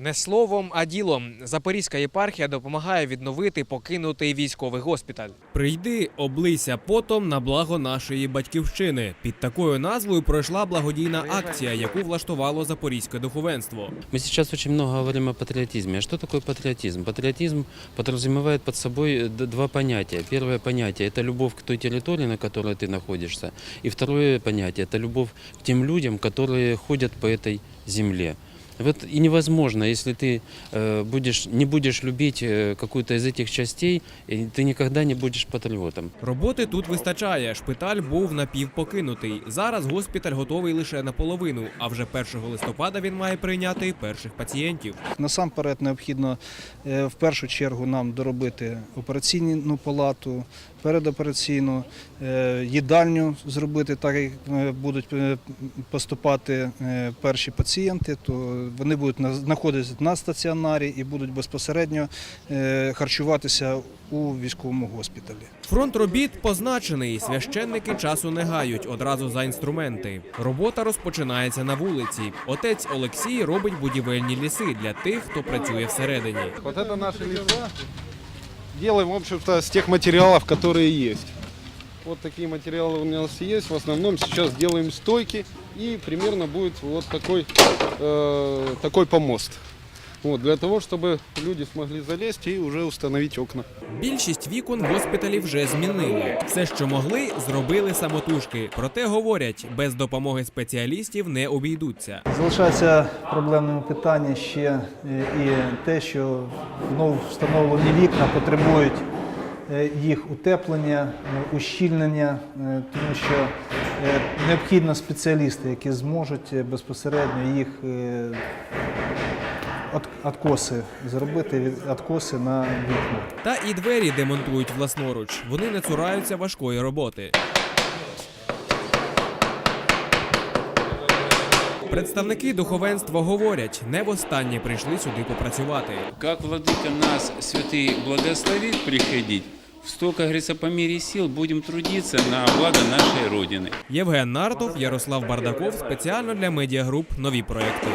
Не словом, а ділом. Запорізька єпархія допомагає відновити покинутий військовий госпіталь. Прийди, облийся потом на благо нашої батьківщини. Під такою назвою пройшла благодійна акція, яку влаштувало запорізьке духовенство. Мы сейчас очень много говорим о патриотизме. А что такое патриотизм? Патриотизм подразумевает под собой д- два понятия. Первое понятие – это любовь к той территории, на которой ты находишься. И второе понятие – это любовь к тем людям, которые ходят по этой земле. Вот и невозможно, если ты э, будешь, не будешь любить э, какую-то из этих частей, и ты никогда не будешь патриотом. Роботи тут вистачає. Шпиталь був напівпокинутий. Зараз госпіталь готовий лише наполовину. А вже 1 листопада він має прийняти перших пацієнтів. Насамперед необхідно е, в першу чергу нам доробити операційну палату, передопераційну, е, їдальню зробити, так як е, будуть е, поступати перші пацієнти, то вони будуть на- знаходитися на стаціонарі і будуть безпосередньо харчуватися у військовому госпіталі. Фронт робіт позначений. Священники часу не гають одразу за інструменти. Робота розпочинається на вулиці. Отець Олексій робить будівельні ліси для тих, хто працює всередині. Вот это наши леса. Делаем, в общем-то, с тех материалов, которые есть. Вот такие материалы у нас есть. В основном сейчас делаем стойки. И примерно будет вот такой, э, такой помост. Вот, для того, чтобы люди смогли залезть и уже установить окна. Більшість вікон в госпіталі вже змінили. Все, що могли, зробили самотужки. Проте говорять, без допомоги спеціалістів не обійдуться. Залишається проблемним питання ще е, і те, що вновь встановлені вікна потребують е, їх утеплення, е, ущільнення, тому що необхідно спеціалісти, які зможуть безпосередньо їх от- откоси зробити, від- откоси на вікна. Та і двері демонтують власноруч. Вони не цураються важкої роботи. Представники духовенства говорять, не востаннє прийшли сюди попрацювати. Как владыка нас, святый, благословит приходить, столько, как говорится, по мере сил будем трудиться на благо нашей Родины. Євген Нартов, Ярослав Бардаков спеціально для медіагруп нові проекти.